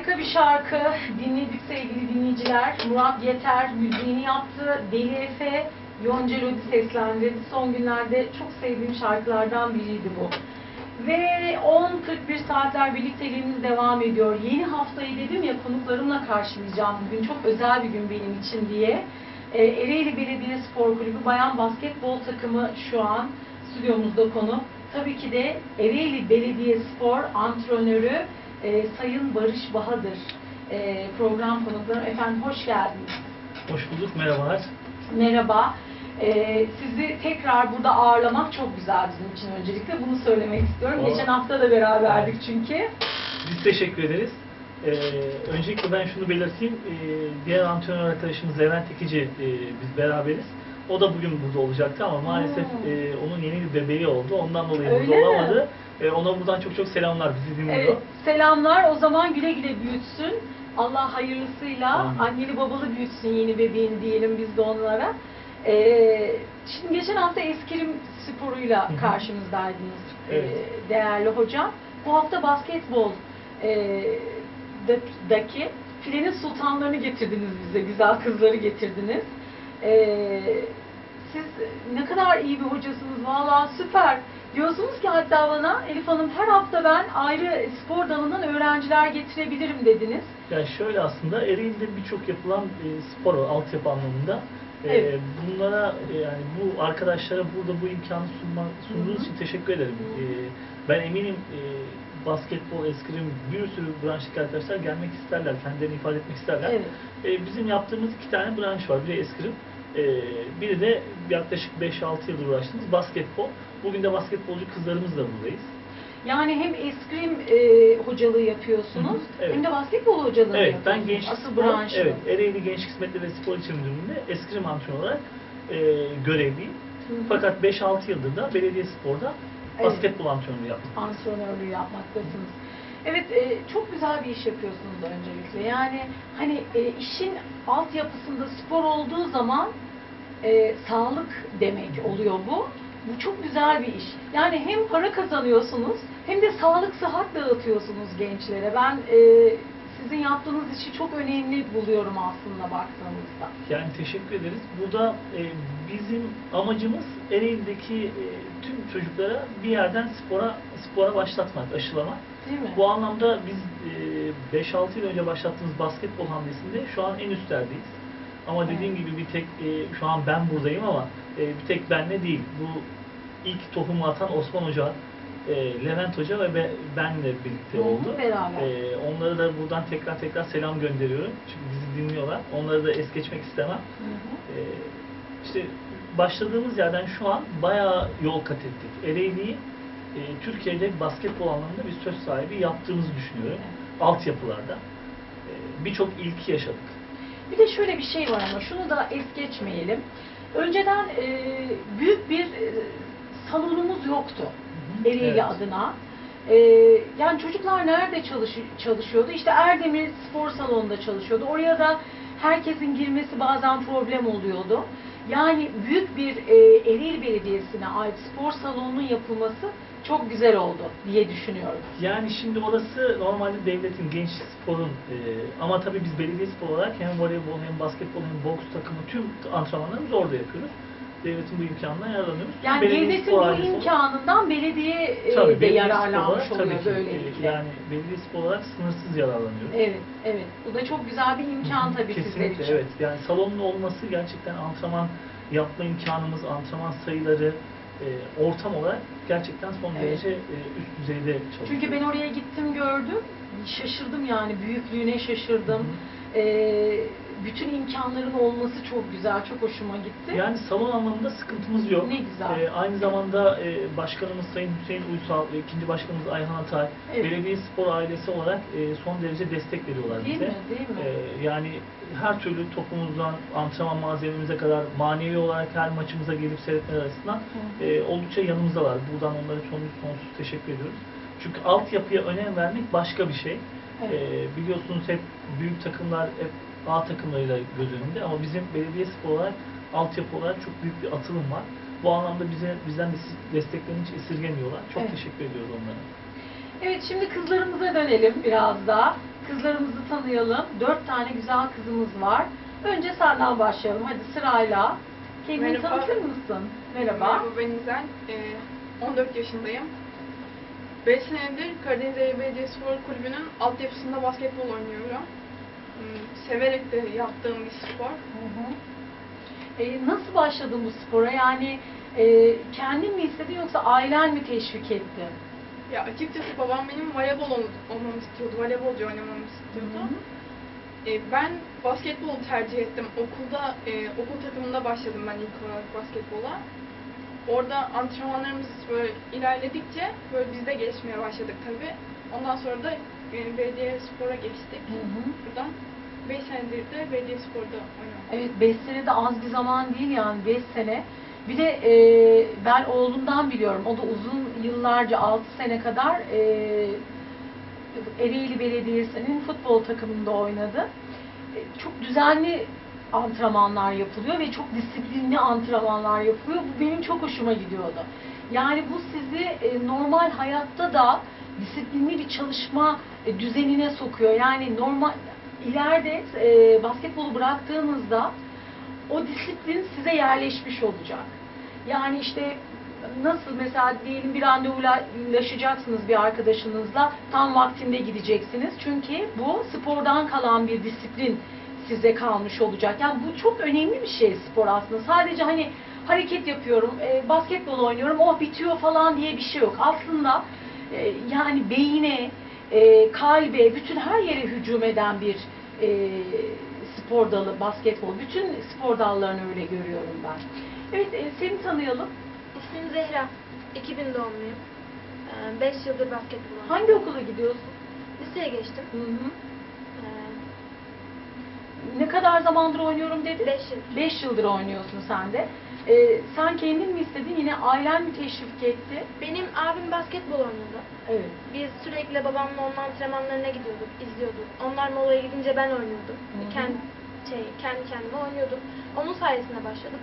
Harika bir şarkı dinledik sevgili dinleyiciler. Murat Yeter müziğini yaptı. Deli Efe, Yonca Lodi seslendirdi. Son günlerde çok sevdiğim şarkılardan biriydi bu. Ve 10.41 saatler birlikteliğimiz devam ediyor. Yeni haftayı dedim ya konuklarımla karşılayacağım bugün. Çok özel bir gün benim için diye. Ee, Ereğli Belediye Spor Kulübü Bayan Basketbol takımı şu an stüdyomuzda konu. Tabii ki de Ereğli Belediye Spor antrenörü e, Sayın Barış Bahadır e, program konuklarım. Efendim hoş geldiniz. Hoş bulduk, merhabalar. Merhaba. E, sizi tekrar burada ağırlamak çok güzel bizim için öncelikle. Bunu söylemek istiyorum. Vallahi- Geçen hafta da beraberdik çünkü. Biz teşekkür ederiz. Ee, öncelikle ben şunu belirteyim. Ee, diğer antrenör arkadaşımız Levent Ekici, e, biz beraberiz. O da bugün burada olacaktı ama maalesef Hmm. e, onun yeni bir bebeği oldu. Ondan dolayı Öyle burada mi? Olamadı. E, ona buradan çok çok selamlar bizi dinliyor. Evet, selamlar. O zaman güle güle büyütsün. Allah hayırlısıyla Amin. anneli babalı büyütsün yeni bebeğini diyelim biz de onlara. Ee, şimdi geçen hafta eskrim sporuyla Hı hı. karşımızdaydınız ee, Evet. değerli hocam. Bu hafta basketbol ee, da- daki filenin sultanlarını getirdiniz bize, güzel kızları getirdiniz. Ee, siz ne kadar iyi bir hocasınız, vallahi süper. Diyorsunuz ki hatta bana Elif Hanım her hafta ben ayrı spor dalından öğrenciler getirebilirim dediniz. Yani şöyle aslında Ereğli'de birçok yapılan e, spor var, altyapı anlamında. E, Evet. bunlara e, yani bu arkadaşlara burada bu imkanı sunma, sunduğunuz Hı hı. için teşekkür ederim. Hı hı. E, ben eminim e, basketbol, eskrim bir sürü branştaki arkadaşlar gelmek isterler, kendilerini ifade etmek isterler. Evet. E, bizim yaptığımız iki tane branş var. Biri eskrim, e, biri de yaklaşık 5-6 yıldır uğraştığımız basketbol. Bugün de basketbolcu kızlarımızla buradayız. Yani hem eskrim e, hocalığı yapıyorsunuz Hı hı, evet. hem de basketbol hocalığı Evet, ben yapıyorsunuz. gençlik Asıl spor, branşınız. evet, Ereğli Gençlik Hizmetleri ve Spor İlçe Müdürlüğü'nde eskrim antrenörü olarak e, görevliyim. Hı hı. Fakat 5-6 yıldır da belediye sporda Evet. basketbol antrenörü yaptım. antrenörlüğü yapmaktasınız. Evet, e, çok güzel bir iş yapıyorsunuz öncelikle. Yani hani e, işin altyapısında spor olduğu zaman e, sağlık demek oluyor bu. Bu çok güzel bir iş. Yani hem para kazanıyorsunuz hem de sağlık sıhhat dağıtıyorsunuz gençlere. Ben e, sizin yaptığınız işi çok önemli buluyorum aslında baktığımızda. Yani teşekkür ederiz. Burada e, bizim amacımız Ereğli'deki e, tüm çocuklara bir yerden spora spora başlatmak, aşılamak. Değil mi? Bu anlamda biz e, 5-6 yıl önce başlattığımız basketbol hamlesinde şu an en üstlerdeyiz. Ama dediğim gibi bir tek e, şu an ben buradayım ama e, bir tek benle değil. Bu ilk tohumu atan Osman Hoca, e, Levent Hoca ve be- benle birlikte hı, oldu. beraber. E, onlara da buradan tekrar tekrar selam gönderiyorum. Çünkü bizi dinliyorlar. Onları da es geçmek istemem. Hı hı. E, işte başladığımız yerden şu an bayağı yol kat ettik. Ereğli'yi e, Türkiye'de basketbol anlamında bir söz sahibi yaptığımızı düşünüyorum. Altyapılarda. E, Birçok ilki yaşadık. Bir de şöyle bir şey var ama şunu da es geçmeyelim. Önceden e, büyük bir e, salonumuz yoktu Ereğli Evet. adına. E, yani çocuklar nerede çalış- çalışıyordu? İşte Erdemir Spor Salonu'nda çalışıyordu. Oraya da herkesin girmesi bazen problem oluyordu. Yani büyük bir e, Ereğli Belediyesi'ne ait spor salonunun yapılması çok güzel oldu diye düşünüyorum. Yani şimdi orası normalde devletin genç sporun e, ama tabii biz belediye spor olarak hem voleybol hem basketbol hem boks takımı tüm antrenmanlarımızı orada yapıyoruz. Devletin bu imkanından yararlanıyoruz. Yani Belediye devletin bu imkanından belediye e, Tabii, de belediye yararlanmış olarak oluyor tabii böylelikle. Yani belediye spor olarak sınırsız yararlanıyoruz. Evet, evet. Bu da çok güzel bir imkan tabii sizler Kesinlikle için. evet. Yani salonun olması gerçekten antrenman yapma imkanımız, antrenman sayıları, e, ortam olarak gerçekten son Evet. derece e, üst düzeyde çalışıyor. Çünkü ben oraya gittim gördüm. Şaşırdım yani büyüklüğüne şaşırdım. Hı Ee, bütün imkanların olması çok güzel, çok hoşuma gitti. Yani salon anlamında sıkıntımız yok. Ne güzel. Ee, aynı zamanda e, başkanımız Sayın Hüseyin Uysal ve ikinci başkanımız Ayhan Atay, Evet. belediye spor ailesi olarak e, son derece destek veriyorlar Değil bize. mi? Değil mi? Ee, yani her türlü topumuzdan antrenman malzememize kadar manevi olarak her maçımıza gelip seyretmeler açısından Hı. e, oldukça yanımızdalar. Buradan onlara sonsuz sonsuz teşekkür ediyoruz. Çünkü altyapıya önem vermek başka bir şey. Evet. Ee, biliyorsunuz hep büyük takımlar hep A takımlarıyla göz önünde ama bizim belediye spor olarak altyapı olarak çok büyük bir atılım var. Bu anlamda bize bizden de desteklerini hiç esirgemiyorlar. Çok Evet. teşekkür ediyoruz onlara. Evet şimdi kızlarımıza dönelim biraz daha. kızlarımızı tanıyalım. Dört tane güzel kızımız var. Önce senden başlayalım. Hadi sırayla. Kendini Merhaba. tanıtır mısın? Merhaba. Merhaba ben İzel. Ee, 14 yaşındayım. 5 senedir Karadeniz Belediyespor Kulübü'nün altyapısında basketbol oynuyorum. Hmm, Severek de yaptığım bir spor. Hı hı. E, nasıl başladın bu spora? Yani e, kendin mi istedin yoksa ailen mi teşvik etti? Ya açıkçası babam benim voleybol ol- olmamı istiyordu, voleybolcu oynamamı istiyordu. Ee, ben basketbolu tercih ettim. Okulda, e, okul takımında başladım ben ilk olarak basketbola. Orada antrenmanlarımız böyle ilerledikçe böyle biz de gelişmeye başladık tabii. Ondan sonra da e, belediye spora geçtik. Hı hı. Buradan 5 senedir de belediye sporda oynuyorum. Evet 5 sene de az bir zaman değil yani 5 sene. Bir de e, ben oğlumdan biliyorum. O da uzun yıllarca 6 sene kadar e, Ereğli Belediyesi'nin futbol takımında oynadı. E, çok düzenli antrenmanlar yapılıyor ve çok disiplinli antrenmanlar yapılıyor. Bu benim çok hoşuma gidiyordu. Yani bu sizi e, normal hayatta da disiplinli bir çalışma e, düzenine sokuyor. Yani normal ileride e, basketbolu bıraktığınızda o disiplin size yerleşmiş olacak. Yani işte nasıl mesela diyelim bir randevulaşacaksınız bir arkadaşınızla tam vaktinde gideceksiniz. Çünkü bu spordan kalan bir disiplin size kalmış olacak. Yani bu çok önemli bir şey spor aslında. Sadece hani hareket yapıyorum, e, basketbol oynuyorum, oh bitiyor falan diye bir şey yok. Aslında e, yani beyine, e, kalbe, bütün her yere hücum eden bir e, spor dalı basketbol. Bütün spor dallarını öyle görüyorum ben. Evet, e, seni tanıyalım. İsmim Zehra. 2000 doğumluyum. 5 yıldır basketbol oynuyorum. Hangi okula gidiyorsun? Liseye geçtim. Hı hı. Ne kadar zamandır oynuyorum dedin? 5 yıl. 5 yıldır oynuyorsun sen de. E, sen kendin mi istedin, yine ailen mi teşvik etti? Benim abim basketbol oynuyordu. Evet. Biz sürekli babamla onun antrenmanlarına gidiyorduk, izliyorduk. Onlar molaya gidince ben oynuyordum. Hı. Kendi, şey, kendi kendime oynuyordum. Onun sayesinde başladım.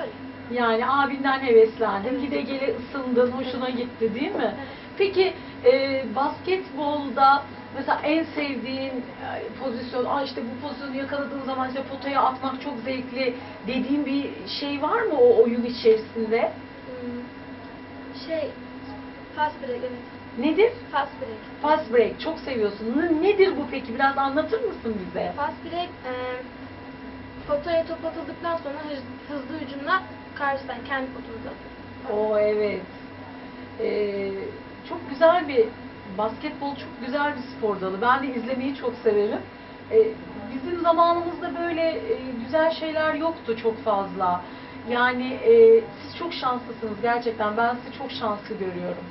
Öyle. Yani abinden heveslendin, Evet. gide gele ısındın, hoşuna gitti değil mi? Evet. Peki e, basketbolda mesela en sevdiğin e, pozisyon, Aa işte bu pozisyonu yakaladığın zaman işte potaya atmak çok zevkli dediğin bir şey var mı o oyun içerisinde? Hmm, Şey, fast break evet. Nedir? Fast break. Fast break çok seviyorsun. Nedir bu peki? Biraz anlatır mısın bize? Fast break, e, potaya top atıldıktan sonra hız- hızlı hücumla karşıdan kendi potunuza atıyorsun. O evet. Ee, çok güzel bir basketbol çok güzel bir spor dalı. Ben de izlemeyi çok severim. Ee, bizim zamanımızda böyle e, güzel şeyler yoktu çok fazla. Yani e, siz çok şanslısınız gerçekten. Ben sizi çok şanslı görüyorum.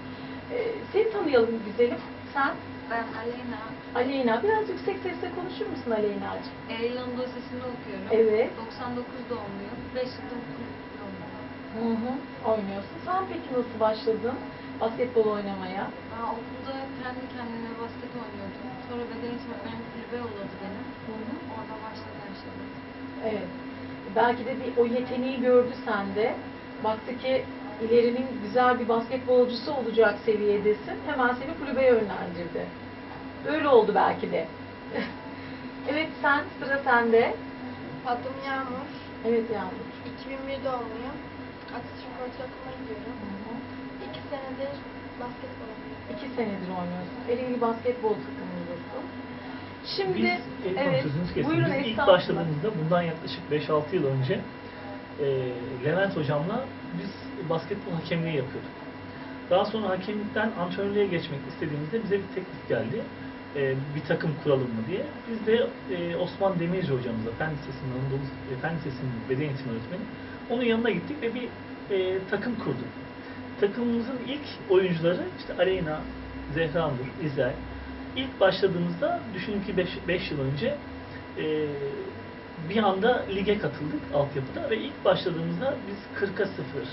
Ee, seni tanıyalım güzelim. Sen Ben Aleyna. Aleyna. Biraz yüksek sesle konuşur musun Aleyna'cığım? Eylül'ün dosyasını okuyorum. Evet. 99 doğumluyum. 5 yıldır kulüpte oynuyorum. Hı hı. Oynuyorsun. Sen peki nasıl başladın basketbol oynamaya? Ben okulda kendi kendime basket oynuyordum. Sonra beden eğitimi öğretmenim kulübe yolladı beni. Hı hı. Orada başladı her şey. Evet. Belki de bir o yeteneği gördü sende. Baktı ki ilerinin güzel bir basketbolcusu olacak seviyedesin. Hemen seni kulübe yönlendirdi. Öyle oldu belki de. evet sen sıra sende. Adım Yağmur. Evet Yağmur. 2001 doğumluyum. Atatürk Ortaokulu'na gidiyorum. 2 senedir basketbol oynuyorum. İki senedir oynuyorsun. Ereğli basketbol takımındasın. Şimdi Biz, evet, sözünüzü kestim. buyurun Biz ilk başladığımızda bundan yaklaşık 5-6 yıl önce e, Levent hocamla biz basketbol hakemliği yapıyorduk. Daha sonra hakemlikten antrenörlüğe geçmek istediğimizde bize bir teklif geldi. E, bir takım kuralım mı diye. Biz de e, Osman Demirci hocamıza, Fen Lisesi'nin, Anadolu e, Fen Lisesi'nin beden eğitimi öğretmeni. Onun yanına gittik ve bir e, takım kurduk. Takımımızın ilk oyuncuları işte Aleyna, Zehra Nur, İzel. İlk başladığımızda düşünün ki 5 yıl önce e, bir anda lige katıldık altyapıda ve ilk başladığımızda biz 40'a 0,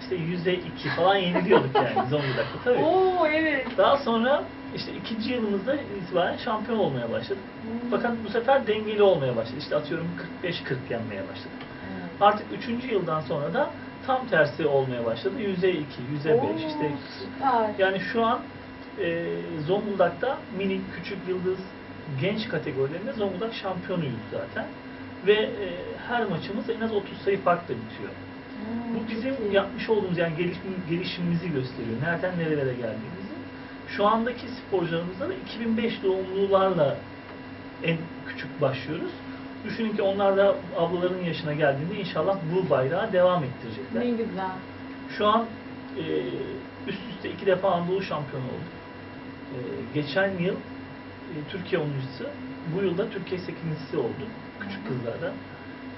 işte 100'e 2 falan yeniliyorduk yani Zonguldak'ta tabii. Oo evet. Daha sonra işte ikinci yılımızda itibaren şampiyon olmaya başladık. Hmm. Fakat bu sefer dengeli olmaya başladı. İşte atıyorum 45-40 yenmeye başladık. Artık üçüncü yıldan sonra da tam tersi olmaya başladı. Yüzde iki, yüzde Oo, beş işte. süper. Yani şu an e, Zonguldak'ta minik, küçük yıldız, genç kategorilerinde Zonguldak şampiyonuyuz zaten. Ve e, her maçımız en az 30 sayı farkla bitiyor. Hmm, Bu bizim iyi. yapmış olduğumuz yani gelişim, gelişimimizi gösteriyor. Nereden nerelere geldiğimizi. Şu andaki sporcularımızda da 2005 doğumlularla en küçük başlıyoruz. Düşünün ki onlar da ablaların yaşına geldiğinde inşallah bu bayrağı devam ettirecekler. Ne güzel. Şu an e, üst üste iki defa Anadolu şampiyonu olduk. E, geçen yıl e, Türkiye 10.sü, bu yılda Türkiye 8.si oldu küçük kızlarda.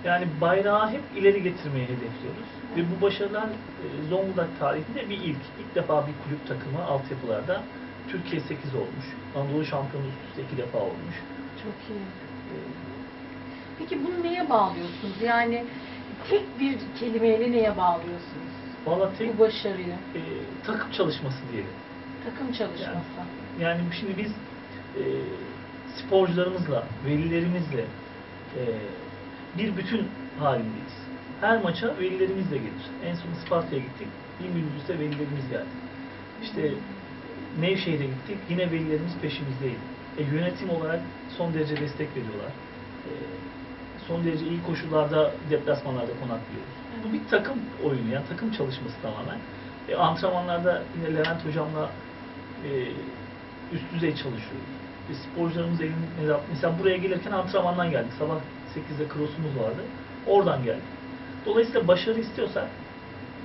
Yani bayrağı hep ileri getirmeyi hedefliyoruz. Ve bu başarılar e, Zonguldak tarihinde bir ilk. İlk defa bir kulüp takımı altyapılarda Türkiye 8 olmuş. Anadolu şampiyonu üst üste iki defa olmuş. Çok iyi. E, Peki bunu neye bağlıyorsunuz? Yani tek bir kelimeyle neye bağlıyorsunuz? Valla tek Bu başarıyı. e, takım çalışması diyelim. Takım çalışması. Yani şimdi biz e, sporcularımızla, velilerimizle e, bir bütün halindeyiz. Her maça velilerimiz de gelir. En son Isparta'ya gittik. Bin Gündüz'de velilerimiz geldi. İşte Nevşehir'e gittik. Yine velilerimiz peşimizdeydi. E, yönetim olarak son derece destek veriyorlar. E, son derece iyi koşullarda deplasmanlarda konaklıyoruz. Bu bir takım oyunu ya, takım çalışması tamamen. E, antrenmanlarda yine Levent hocamla e, üst düzey çalışıyoruz. Ve sporcularımız elin, mesela buraya gelirken antrenmandan geldik. Sabah 8'de cross'umuz vardı. Oradan geldik. Dolayısıyla başarı istiyorsak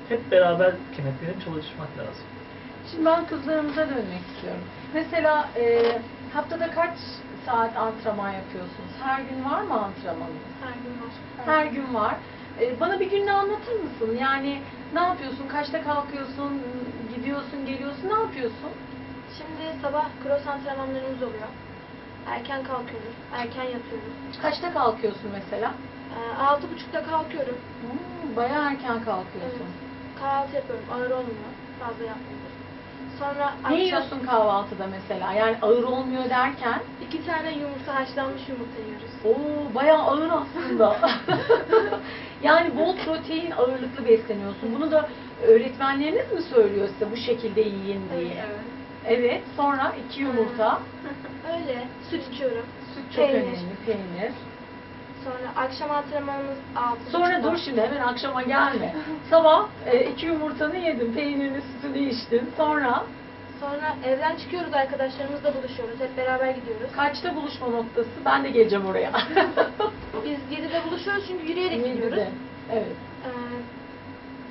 hep beraber kenetlenip çalışmak lazım. Şimdi ben kızlarımıza dönmek istiyorum. Mesela e, haftada kaç saat antrenman yapıyorsunuz? Her gün var mı antrenmanınız? Her gün var. Her gün var. E, bana bir gününü anlatır mısın? Yani ne yapıyorsun? Kaçta kalkıyorsun? Gidiyorsun, geliyorsun? Ne yapıyorsun? Şimdi sabah cross antrenmanlarımız oluyor. Erken kalkıyoruz, erken yatıyoruz. Kaçta kalkıyorsun mesela? Ee, Altı buçukta kalkıyorum. Hmm, bayağı erken kalkıyorsun. Kahvaltı yapıyorum, ağır olmuyor. Fazla yapmıyoruz. Sonra Ne akşam yiyorsun kahvaltıda mesela? Yani ağır olmuyor derken? iki tane yumurta, haşlanmış yumurta yiyoruz. Oo, bayağı ağır aslında. yani bol protein ağırlıklı besleniyorsun. Bunu da öğretmenleriniz mi söylüyor size bu şekilde yiyin diye? Evet. Evet, sonra iki yumurta, Öyle. Süt içiyorum. süt çok Peynir. önemli, peynir. Sonra akşam antrenmanımız altı Sonra buçukta. dur şimdi hemen akşama gelme. Sabah e, iki yumurtanı yedin, peynirini, sütünü içtin. Sonra Sonra evden çıkıyoruz arkadaşlarımızla buluşuyoruz. Hep beraber gidiyoruz. kaçta buluşma noktası? Ben de geleceğim oraya. Biz 7'de buluşuyoruz çünkü yürüyerek gidiyoruz. Yedide. Evet. Ee,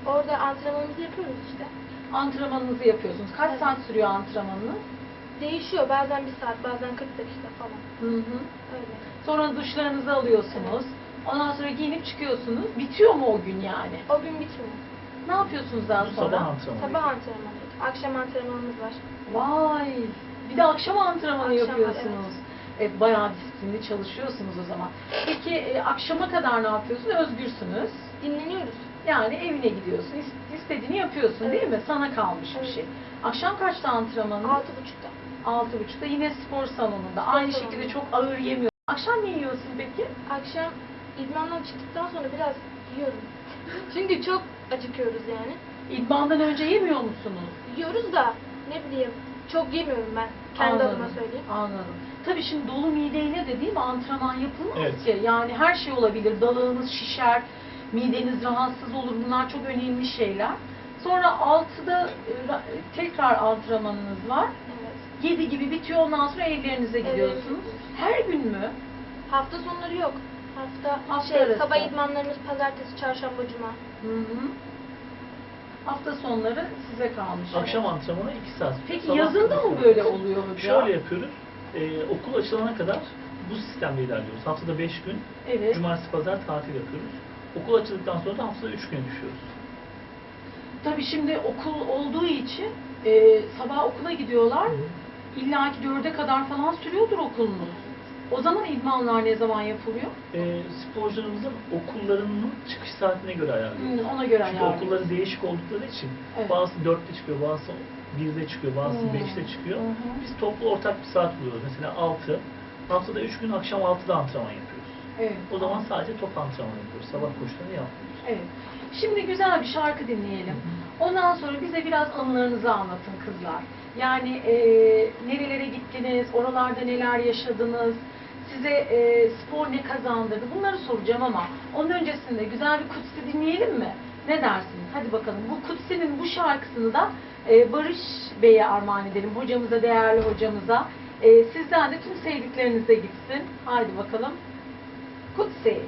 orada antrenmanımızı yapıyoruz işte. Antrenmanınızı yapıyorsunuz. Kaç Evet. saat sürüyor antrenmanınız? Değişiyor. Bazen bir saat, bazen 40 dakika falan. Hı hı. Öyle. Sonra duşlarınızı alıyorsunuz. Ondan sonra giyinip çıkıyorsunuz. Bitiyor mu o gün yani? O gün bitmiyor. Ne yapıyorsunuz daha sonra? sabah antrenmanı. Sabah antrenmanı. Akşam antrenmanımız var. Vay! Bir de akşam antrenmanı Akşam, yapıyorsunuz. E, bayağı disiplinli çalışıyorsunuz o zaman. Peki e, akşama kadar ne yapıyorsun? Özgürsünüz. Dinleniyoruz. Yani evine gidiyorsun. is- istediğini yapıyorsun değil mi? Sana kalmış bir Evet. şey. Akşam kaçta antrenmanın? Altı buçukta. Altı buçukta yine spor salonunda. Aynı salonunda. şekilde çok ağır yemiyor. Akşam ne yiyorsun peki? Akşam idmandan çıktıktan sonra biraz yiyorum. Çünkü çok acıkıyoruz yani. İdmandan önce yemiyor musunuz? Yiyoruz da ne bileyim çok yemiyorum ben. Kendi Anladım, adıma söyleyeyim. Anladım. Tabii şimdi dolu mideyle de değil mi antrenman yapılmaz Evet. ki. Yani her şey olabilir. Dalağınız şişer, mideniz rahatsız olur. Bunlar çok önemli şeyler. Sonra 6'da e, ra- tekrar antrenmanınız var. Evet. 7 gibi bitiyor ondan sonra evlerinize gidiyorsunuz. Her gün mü? Hafta sonları yok. Hafta, Hafta şey, arası. sabah idmanlarımız pazartesi, çarşamba, cuma. Hı hı. Hafta sonları size kalmış. Akşam antrenmanı 2 saat. Peki Sabah yazında mı saat. böyle oluyor hocam? Şöyle yapıyoruz. Ee, okul açılana kadar bu sistemde ilerliyoruz. Haftada 5 gün, Evet. cumartesi pazar tatil yapıyoruz. Okul açıldıktan sonra da haftada 3 gün düşüyoruz. Tabii şimdi okul olduğu için e, sabah okula gidiyorlar. İlla ki dörde kadar falan sürüyordur okulunuz. O zaman idmanlar ne zaman yapılıyor? Ee, sporcularımızın okullarının çıkış saatine göre ayarlıyoruz. Hı, ona göre Çünkü ayarlıyoruz. okulları değişik oldukları için Evet. bazısı 4'te çıkıyor, bazısı 1'de çıkıyor, bazısı Hmm. 5'te çıkıyor. Hı. Biz toplu ortak bir saat buluyoruz. Mesela 6. Haftada 3 gün akşam 6'da antrenman yapıyoruz. Evet. O zaman sadece top antrenmanı yapıyoruz. Sabah koşularını yapmıyoruz. Evet. Şimdi güzel bir şarkı dinleyelim. Ondan sonra bize biraz anılarınızı anlatın kızlar. Yani e, nerelere gittiniz, oralarda neler yaşadınız, size e, spor ne kazandırdı bunları soracağım ama onun öncesinde güzel bir Kutsi dinleyelim mi? Ne dersiniz? Hadi bakalım. Bu Kutsi'nin bu şarkısını da e, Barış Bey'e armağan edelim. Hocamıza, değerli hocamıza. E, sizden de tüm sevdiklerinize gitsin. Haydi bakalım. Kutsi.